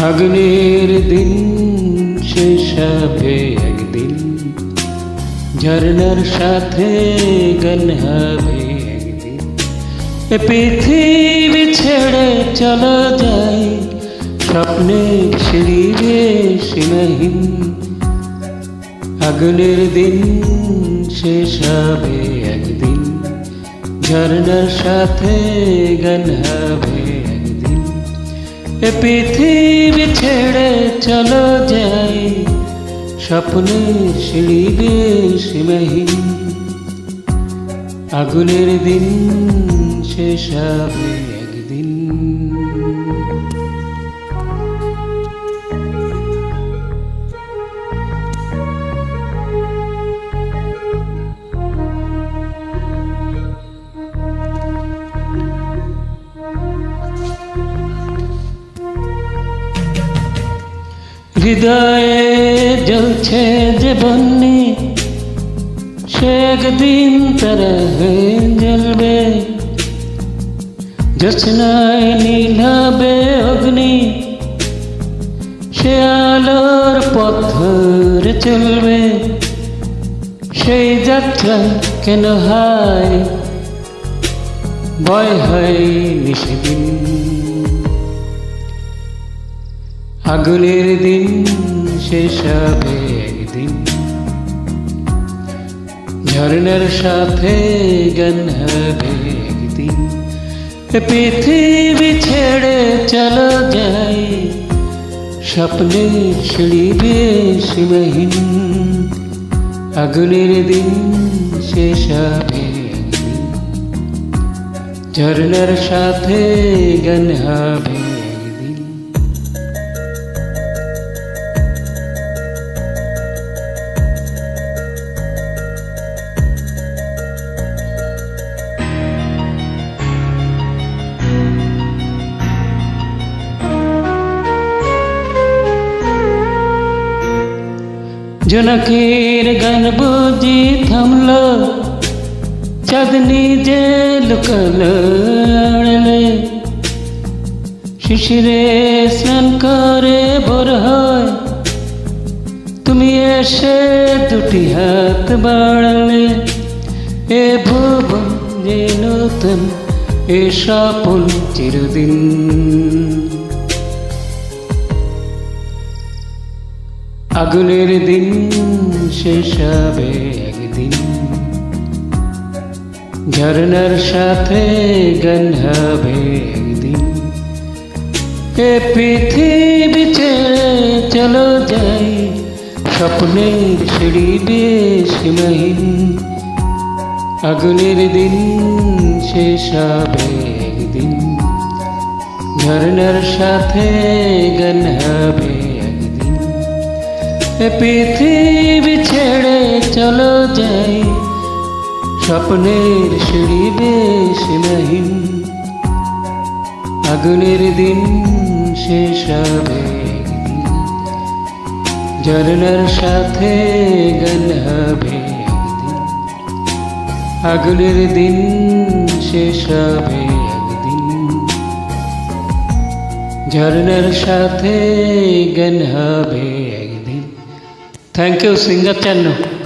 আগুনের দিন শেষ হবে একদিন ঝর্ণার সাথে গান হবে একদিন পৃথিবী ছেড়ে চলো যাই স্বপ্নের সিঁড়ি রে সীমাহীন আগুনের দিন শেষ হবে একদিন ঝর্ণার সাথে গান হবে এ পৃথিবী ছেড়ে চলো যাই স্বপ্নের সিঁড়ি সীমাহীন। আগুনের দিন শেষ হবে একদিন। হৃদয়ে জ্বলছে যে বন্যি, সে একদিন তারা হয়ে জ্বলবে। জোৎস্নায় নীল হবে অগ্নি, সে আলোর পথর চলবে। সেই যাত্রা কেন হয়? ভয় হয় নিষেদিন আগুনের দিন শেষ হবে একদিন। ঝর্ণার সাথে গান হবে একদিন। পৃথিবী ছেড়ে চলো যাই, স্বপ্নের সিঁড়ি সীমাহীন আগুনের দিন শেষ হবে ঝর্ণার সাথে গান হবে জনকের গান বুঝি থামল, চাঁদনি যে লুকাল শিশিরে স্নান করে ভোর হয়, তুমি এসে দুটি হাত বাড়ালে। এ ভুবন যে নতুন, এ স্বপন চিরদিন। আগুনের দিন শেষ হবে একদিন। ঝর্ণার সাথে গান হবে একদিন। এ পৃথিবী ছেড়ে চলো যাই স্বপ্নের সিঁড়ি সীমাহীন আগুনের দিন শেষ হবে একদিন। ঝর্ণার সাথে গান হবে পৃথিবী ছেড়ে চলো যাই। স্বপ্নের সিঁড়ি সীমাহীন আগুনের দিন শেষ হবে। ঝর্ণার সাথে গান হবে। আগুনের দিন শেষ হবে ঝর্ণার সাথে গান হবে। Thank you, Singha Channel.